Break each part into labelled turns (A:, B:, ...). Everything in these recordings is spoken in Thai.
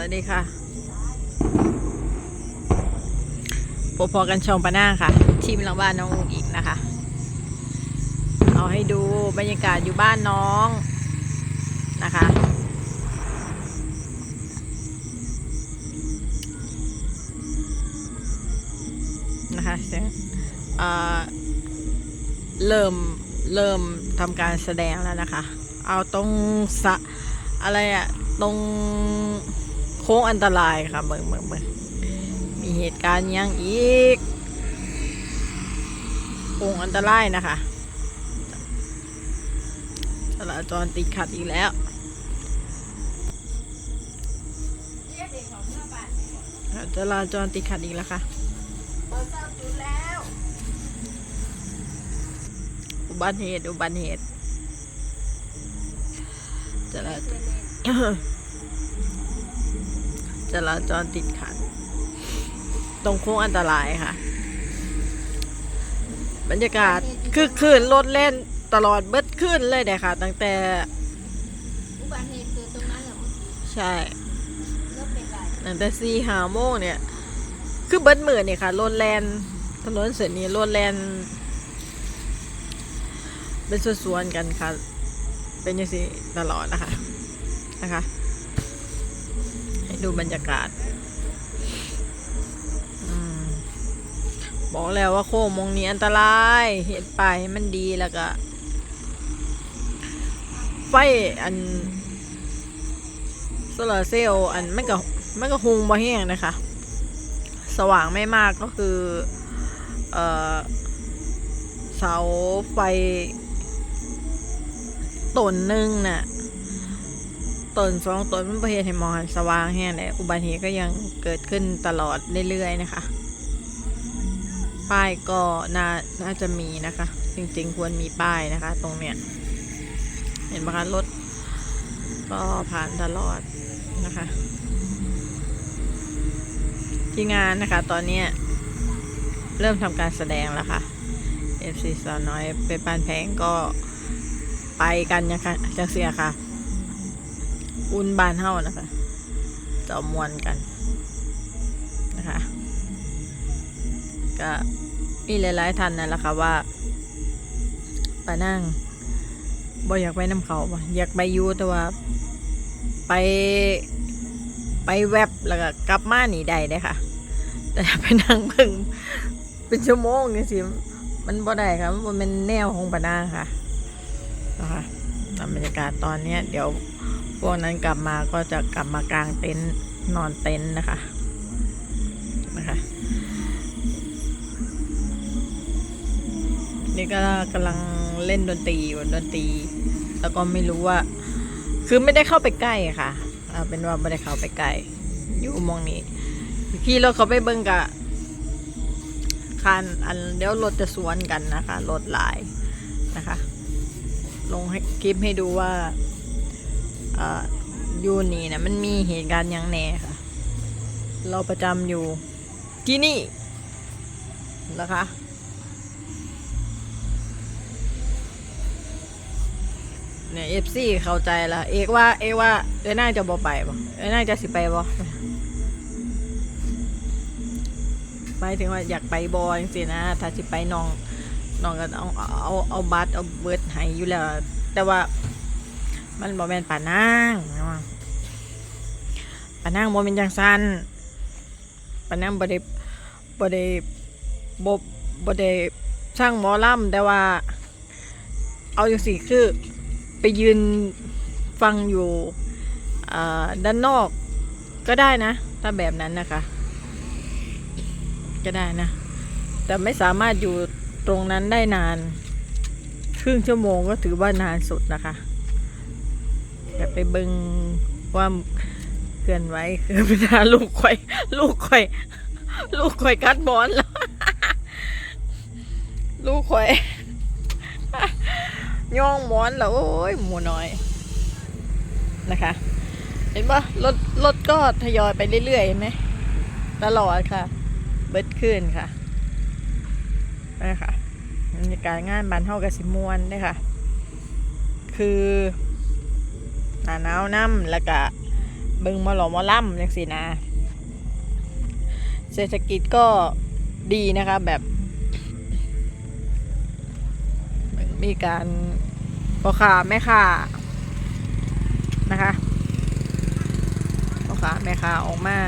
A: วัสดีค่ะพบพอกันชมปาน้าค่ะ ทีมหลังบ้านน้องอุ๋งอิงนะคะ เอาให้ดูบรรยากาศอยู่บ้านน้องนะคะ นะคะเสียงเอ่อเริ่ม เริ่มทำการแสดงแล้วนะคะ เอาตรงสะอะไรอะตรง โค้งอันตรายค่ะเบิ่งเบิ่งเบิ่งมีเหตุการณ์ยังอีก โค้งอันตรายนะคะจราจรติดขัดอีกแล้วจราจรติดขัดอีกแล้วค่ะอุบัติเหตุอุบัติเหตุจราจร จราจรติดขัด ตรงโค้งอันตรายค่ะ บรรยากาศคือคืนรถเล่นตลอดเบิดขึ้นเลยเด้ค่ะ ตั้งแต่
B: อุบัติเหตุเกิดตรงนั้นเหรอ
A: ใช่
B: รถเป็นไร
A: ตั้งแต่สี่หาโมงเนี่ย คือเบิดมือเนี่ยค่ะรถแลนถนนเส้นนี้รถแลนเป็นส่วนๆกันค่ะ เป็นอย่างนี้ตลอดนะคะนะคะ ดูบรรยากาศอบอกแล้วว่าโค้งมงนี้อันตรายเห็นไปให้มันดีแล้วก็ ไฟอันโซลาร์เซลล์อันไมันก็ไมันก็หุงบ่แห้งนะคะ สว่างไม่มากก็คือ เออเสาไฟต้นหนึ่งน่ะ ต้นสองต้นมันประเหตุให้มองหันสว่างแห้งเลยอุบัติเหตุก็ยังเกิดขึ้นตลอดเรื่อยๆนะคะ ป้ายก็น่าน่าจะมีนะคะ จริงๆควรมีป้ายนะคะ ตรงเนี้ยเห็นไหมคะรถก็ผ่านตลอดนะคะที่งานนะคะ ตอนเนี้ยเริ่มทำการแสดงแล้วค่ะ FC สาวน้อยไปปานแพงก็ไปกันยังค่ะจังเสียค่ะ อุ่นบานเฮ้านะคะจอมวนกันนะคะ ก็มีหลายๆท่านนั่นแหละค่ะว่าไปนั่งบ่อยากไปน้ำเขาบ่อยากไปยูแต่ว่า ไปไปแวบแล้วก็กลับมาหนีได้ได้ค่ะ แต่ไปนั่งเพิ่งเป็นชั่วโมงนี่สิมันบ่ได้ค่ะมันเป็นแนวของปานาค่ะนะคะบรรยากาศตอนนี้เดี๋ยว วกนั้นกลับมาก็จะกลับมากางเต็นท์นอนเต็นท์นะคะนะคะนี่ก็กำลังเล่นดนตรีอยู่ดนตรี แล้วก็ไม่รู้ว่า คือไม่ได้เข้าไปใกล้ค่ะเอาเป็นว่าไม่ได้เข้าไปใกล้อยู่มองนี้ขี่รถเขาไปเบิ้งกะคันอันเดี๋ยวรถจะสวนกันนะคะรถหลายนะคะ ลงให้คลิปให้ดูว่า อ่ออยู่นี่นะมันมีเหตุการณ์ยังแน่ค่ะ เราประจำอยู่ที่นี่นะคะเนี่ยเอฟซีเข้าใจละเอกว่าเอกว่าเอ้ยน่าจะบ่ไปบ่เอ้ยน่าจะสิไปบ่หมายถึงว่าอยากไปบอจังซี่นะ ถ้าสิไปน้องน้องก็เอาเอาเอาบัตรเอาเบิร์ดให้อยู่แล้ว แต่ว่า มันบ่แม่นป่านางป่านางบ่แม่นจังซันป่านางบ่ได้บ่ได้บ่บ่ได้สร้างหมอลำแต่ว่า เอาจังซี่คือไปยืนฟังอยู่อด้านนอกก็ได้นะ ถ้าแบบนั้นนะคะ ก็ได้นะ แต่ไม่สามารถอยู่ตรงนั้นได้นาน ครึ่งชั่วโมงก็ถือว่านานสุดนะคะ ไปเบิงว่าเคลื่อนไหวคือเวลาลูกข่อย ลูกข่อย ลูกข่อยกัดบอลแล้วลูกข่อยย่องหมอนแล้วโอ้ยหมูน้อยนะคะ เห็นปะรถรถก็ทยอยไปเรื่อยๆเห็นไหมตลอดค่ะ เบิดขึ้นค่ะนะคะบรรยากาศงานบานเท่ากับสิมวนเด้ค่ะ คือ หนาหนาวน้ำแล้วก็เบิ่งมาหลอมาล่ำจังสินะ เศรษฐกิจก็ดีนะคะแบบ มีการพ่อค้าแม่ค้านะคะพ่อค้าแม่ค้าออกมา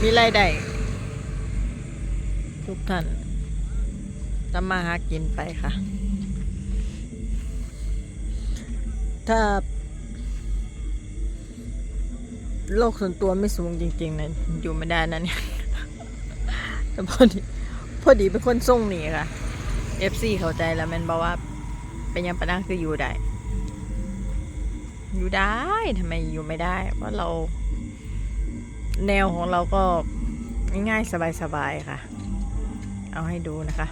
A: มีรายได้ทุกท่านทำมาหากินไปค่ะ ถ้า โลกส่วนตัวไม่สูงจริง ๆนะอยู่ไม่ได้นะเนี่ยแต่พอดีพอดีเป็นคนส่งหนีค่ะ FC เข้าใจแล้วแมันบอกว่า เป็นยังปะนั่งคืออยู่ได้อยู่ได้ทำไมอยู่ไม่ได้เพราะเรา แนวของเราก็ง่ายๆสบายๆค่ะ เอาให้ดูนะคะ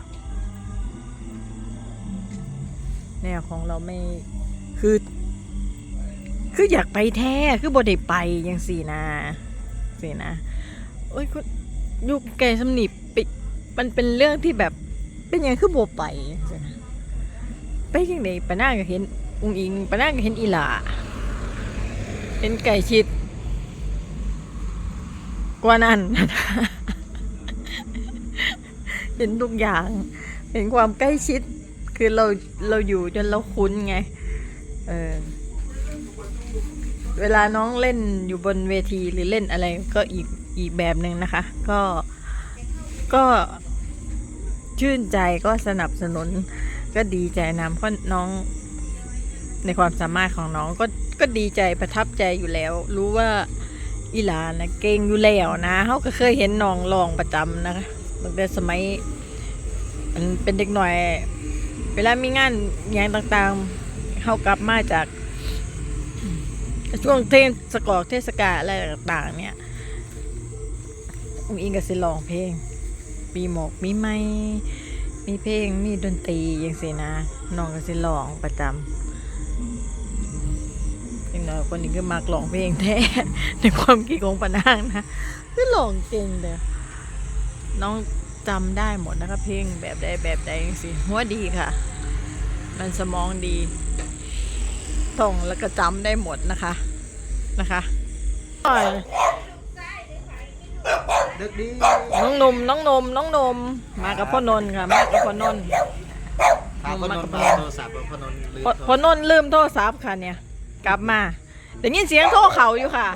A: แนวของเราไม่คือ คืออยากไปแท้คือบอได้ไปยังสี่นาสี่นะเอ้ยคุณยุคแกสำนิบไปมันเป็นเรื่องที่แบบเป็นยังคือโบไปจังซี้นะไปยังไงปะหน้าก็เห็นอุงอิงปะหน้าก็เห็นอีหลาเห็นไก่ชิด กว่านั้นเห็นทุกอย่าง เห็นความใกล้ชิด คือเราเราอยู่จนเราคุ้นไง เออ เวลาน้องเล่นอยู่บนเวทีหรือเล่นอะไรก็อีกอีกแบบหนึ่งนะคะ ก็ก็ชื่นใจก็สนับสนุน ก็ดีใจนำเพราะน้องในความสามารถของน้องก็ก็ดีใจประทับใจอยู่แล้ว รู้ว่าอีหลานะเก่งอยู่แล้วนะเขาก็เคยเห็นน้องลองประจำนะคะตั้งแต่สมัยเป็นเด็กหน่อย เวลามีงานอย่างต่างๆเขากลับมาจาก ช่วงเทศกาลเทศกาลอะไรต่างๆ เนี่ยอุ้งอิงก็สิร้องเพลง มีหมอกมีไม้มีเพลงมีดนตรีอย่างสินะน้องก็สิร้องประจำอย่างน้อยคนนี้ก็มักร้องเพลงแท้ในความคิดของปนางนะคือร้องเก่งเลยน้องจำได้หมดนะคะเพลงแบบใดแบบใดย่างสิหัวดีค่ะ มันสมองดี ท่องแล้วก็จำได้หมดนะคะนะคะอ้อย
C: ดึกดี
A: น้องนมน้องนมน้องนมมากับพ่อนนท์ค่ะมากับพ่อนนท์
C: ถามพนนท์
A: มากับ
C: โทรศัพท์พนนท์ลืม
A: พ่อพ่อนนท์ลืมโทรศัพท์ค่ะเนี่ย กลับมาแต่ยินเสียงโทรเขาอยู่ค่ะ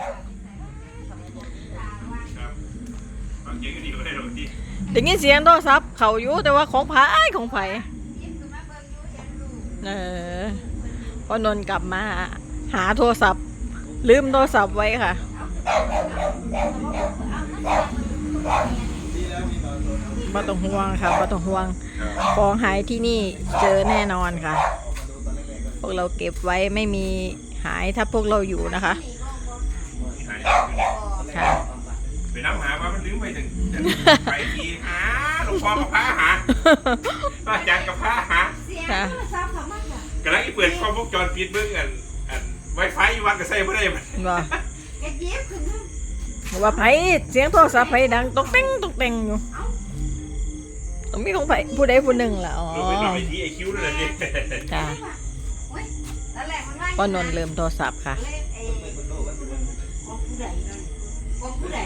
D: บางทีก็ดีกว่าได้หรอกที่
A: แต่ยินเสียงโทรศัพท์เขาอยู่แต่ว่าของผาอ้ายของไผเออ พ่อนนท์กลับมาหาโทรศัพท์ ลืมโทรศัพท์ไว้ค่ะบ่ต้องห่วงค่ะบ่ต้องห่วงของหายที่นี่เจอแน่นอนค่ะ พวกเราเก็บไว้ไม่มีหายถ้าพวกเราอยู่นะคะ
D: หายอยู่เนี่ย
A: ค่ะ
D: ไปน้ำหาว่ามันลืมไปถึงไปทีหาหลวงพ่อกับพระหาพระอาจารย์กับพระหา
B: เสียงโทรศัพท์เขามากค่ะ
D: กำลังอีเปิดกล้องวงจรปิดเบื้องอันอันไวไฟอยู่วันก็ใส่ไม่ได้มัน
A: ว่า
B: แกเย็บขึ้นมา
A: ว่าไผเสียงโทรศัพท์ไผดังตกเต็งตกเต็งอยู่ต้องมีของไผผู้ใดผู้หนึ่งล่ะอ๋อ
D: ลงไปนอนไอทีไอคิวนั่นแหละนี่
A: ค่ะ
B: โอ๊ยแล้วแหละมันว่า
A: ป้อนนท์ลืมโทรศัพท์ค่ะ
B: เล่นเองของผู้ใดนั่นของผู้ใด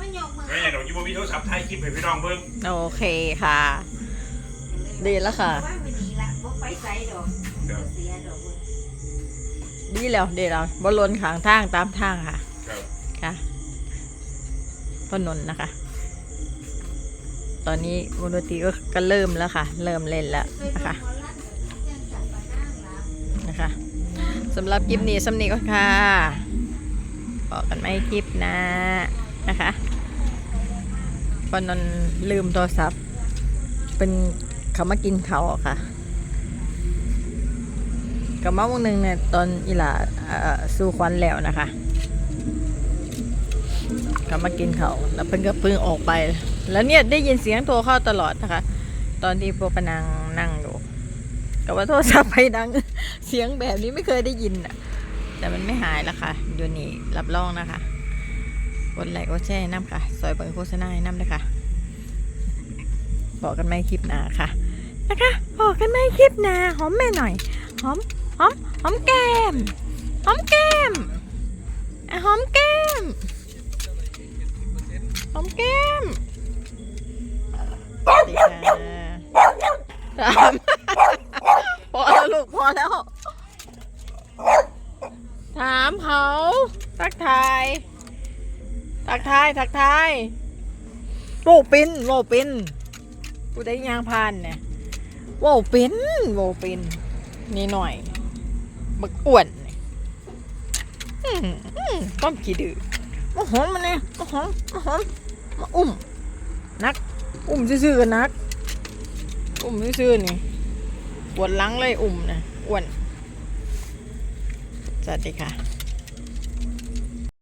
B: มันยกมือ
D: ไม่อย่างหนูยูโมมีโทรศัพท์ถ่ายคลิปให้พี่น้องเบิ้ง
A: โอเคค่ะ ดีแล้วค่ะ
B: ว่าไม่ดีละบ่ไปใส่ดอกบ่เสียดอกเว้ย
A: ดีแล้วดีแล้วบอลนขางทางตามทางค่ะ
D: ครับ
A: ค่ะพ่อนนท์นะคะ ตอนนี้วงดนตรีก็ก็เริ่มแล้วค่ะ เริ่มเล่นแล้ว
B: เคย
A: นะคะ
B: เป็นหมอลำแต่ยังจับปานั่งละ
A: นะคะสำหรับคลิปนี้สำนีก็ค่ะบอกกันไม่คลิปหนะนะคะพ่อนนท์ลืมโทรศัพท์ เป็น เขามากินเขาอะค่ะกับมาวันหนึ่งเนี่ยตอนอีหลาสู้ควันแล้วนะคะกลับมากินเขาแล้วเพิ่งก็เพิ่งออกไป แล้วเนี่ยได้ยินเสียงโทรเข้าตลอดนะคะ ตอนที่พวกปนางนั่งอยู่กับว่าโทรศัพท์ไปดัง เสียงแบบนี้ไม่เคยได้ยินอะแต่มันไม่หายแล้วค่ะอยู่นี่รับรองนะคะกดไลค์กดแชร์น้ำค่ะ ซอยเบิงโฆษณาให้น้ำเลยค่ะ บอกกันไม่คลิปหนาค่ะ นะคะบอกกันไม่คลิปหนาหอมแม่หน่อยหอมหหอมหอมแก้มหอมแก้มอะหอมแก้มหอมแก้มสวัสดีค่ะถามพอแล้วลูกพอแล้ว ถามเขาทักทายทักทายทักทายโวปินโวปิน กูได้ยางพานเนี่ยโวปินโวปินนี่หน่อยบักอ้วนอืมต้อมขี้ดื้อมาหอมมันเนี่ยมาหอมมาหอมมาอุ้มนัก อุ้มซื่อๆกันนัก อุ้มซื่อๆนี่ปวดหลังเลยอุ้มนะอ้วนสวัสดีค่ะ